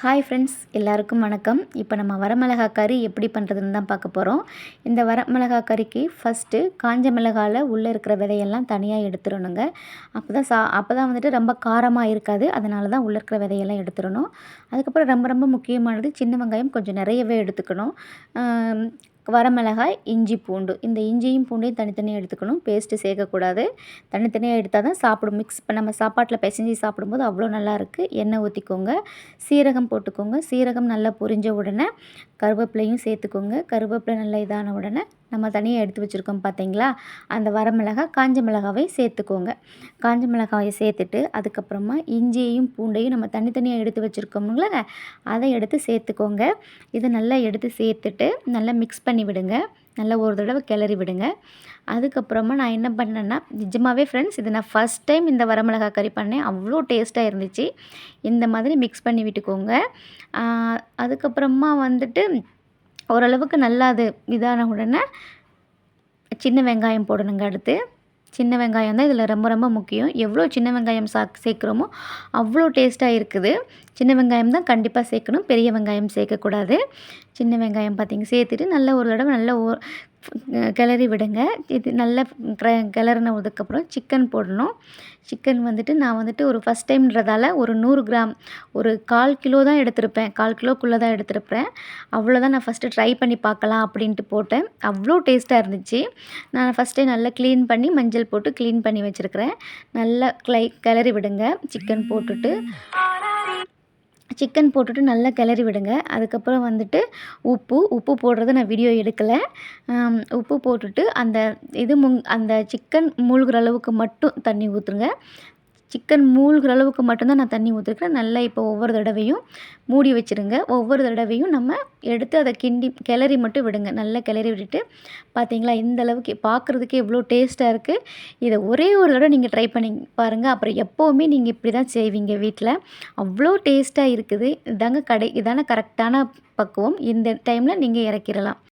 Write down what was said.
Hi friends எல்லாருக்கும் வணக்கம். இப்போ நம்ம வரமிளகா கறி எப்படி பண்ணுறதுன்னு தான் பார்க்க போகிறோம் இந்த வரமிளகா கறிக்கு ஃபஸ்ட்டு காஞ்ச மிளகாவில் உள்ளே இருக்கிற விதையெல்லாம் தனியாக எடுத்துடணுங்க. அப்போ தான் சா அப்போ தான் வந்துட்டு ரொம்ப காரமாக இருக்காது. அதனால தான் உள்ளே இருக்கிற விதையெல்லாம் எடுத்துடணும். அதுக்கப்புறம் ரொம்ப ரொம்ப முக்கியமானது சின்ன வெங்காயம் கொஞ்சம் நிறையவே எடுத்துக்கணும். வரமிளகாய் இஞ்சி பூண்டு. இந்த இஞ்சியும் பூண்டையும் தனித்தனியாக எடுத்துக்கணும். பேஸ்ட்டு சேர்க்கக்கூடாது. தனித்தனியாக எடுத்தால் தான் சாப்பிடும். மிக்ஸ் இப்போ நம்ம சாப்பாட்டில் பிசைஞ்சு சாப்பிடும்போது அவ்வளோ நல்லாயிருக்கு எண்ணெய் ஊற்றிக்கோங்க சீரகம் போட்டுக்கோங்க. சீரகம் நல்லா பொரிஞ்ச உடனே கருவேப்பிலையும் சேர்த்துக்கோங்க. கருவேப்பிலை நல்லா இதான உடனே நம்ம தனியாக எடுத்து வச்சுருக்கோம் பார்த்தீங்களா அந்த வரமிளகாய் காஞ்ச மிளகாவை சேர்த்துக்கோங்க. காஞ்ச மிளகாயை சேர்த்துட்டு அதுக்கப்புறமா இஞ்சியையும் பூண்டையும் நம்ம தனித்தனியாக எடுத்து வச்சுருக்கோம்ங்கள அதை எடுத்து சேர்த்துக்கோங்க. இதை நல்லா எடுத்து சேர்த்துட்டு நல்லா மிக்ஸ் பண்ணி விடுங்க. நல்லா ஒரு தடவை கிளறி விடுங்க. அதுக்கப்புறமா நான் என்ன பண்ணேன்னா நிஜமாகவே ஃப்ரெண்ட்ஸ் இது நான் ஃபஸ்ட் டைம் இந்த வரமிளகா கறி பண்ணேன். அவ்வளோ டேஸ்ட்டாக இருந்துச்சு. இந்த மாதிரி மிக்ஸ் பண்ணி விட்டுக்கோங்க. அதுக்கப்புறமா வந்துட்டு ஓரளவுக்கு நல்லா அது இதான உடனே சின்ன வெங்காயம் போடணுங்க அடுத்து. சின்ன வெங்காயம் தான் இதில் ரொம்ப ரொம்ப முக்கியம். எவ்வளோ சின்ன வெங்காயம் சா சேர்க்குறோமோ அவ்வளோ டேஸ்ட்டாக இருக்குது. சின்ன வெங்காயம் தான் கண்டிப்பாக சேர்க்கணும். பெரிய வெங்காயம் சேர்க்கக்கூடாது. சின்ன வெங்காயம் பார்த்திங்க சேர்த்துட்டு நல்லா ஒரு தடவை நல்லா கிளறி விடுங்க. இது நல்லா கிளறினதுக்கப்புறம் சிக்கன் போடணும். சிக்கன் வந்துட்டு நான் வந்துட்டு ஒரு ஃபஸ்ட் டைம்ன்றதால ஒரு நூறு கிராம் ஒரு கால் கிலோ தான் எடுத்திருப்பேன். கால் கிலோக்குள்ளே தான் எடுத்திருப்பேன். அவ்வளோதான் நான் ஃபஸ்ட்டு ட்ரை பண்ணி பார்க்கலாம் அப்படின்ட்டு போட்டேன். அவ்வளோ டேஸ்ட்டாக இருந்துச்சு. நான் ஃபஸ்ட்டே நல்லா க்ளீன் பண்ணி மஞ்சள் போட்டு க்ளீன் பண்ணி வச்சுருக்கிறேன். நல்லா கிளை கிளறி விடுங்க. சிக்கன் போட்டுட்டு. சிக்கன் போட்டுட்டு நல்லா கிளறி விடுங்க. அதுக்கப்புறம் வந்துட்டு உப்பு உப்பு போடுறத நான் வீடியோ எடுக்கலை. உப்பு போட்டுட்டு அந்த இது முங் அந்த சிக்கன் மூழ்கிற அளவுக்கு மட்டும் தண்ணி ஊற்றுங்க சிக்கன் மூழ்கிற அளவுக்கு மட்டும்தான் நான் தண்ணி ஊற்றிருக்கிறேன் நல்லா இப்போ ஒவ்வொரு தடவையும் மூடி வச்சுருங்க. ஒவ்வொரு தடவையும் நம்ம எடுத்து அதை கிண்டி கிளறி மட்டும் விடுங்க. நல்லா கிளறி விட்டுட்டு பார்த்தீங்களா இந்த அளவுக்கு பார்க்குறதுக்கே எவ்வளோ டேஸ்ட்டாக இருக்குது இதை ஒரே ஒரு தடவை நீங்கள் ட்ரை பண்ணி பாருங்கள் அப்புறம் எப்போவுமே நீங்கள் இப்படி தான் செய்வீங்க வீட்டில் அவ்வளோ டேஸ்ட்டாக இருக்குது. இதாங்க கடை இதான கரெக்டான பக்குவம். இந்த டைமில் நீங்கள் இறக்கிடலாம்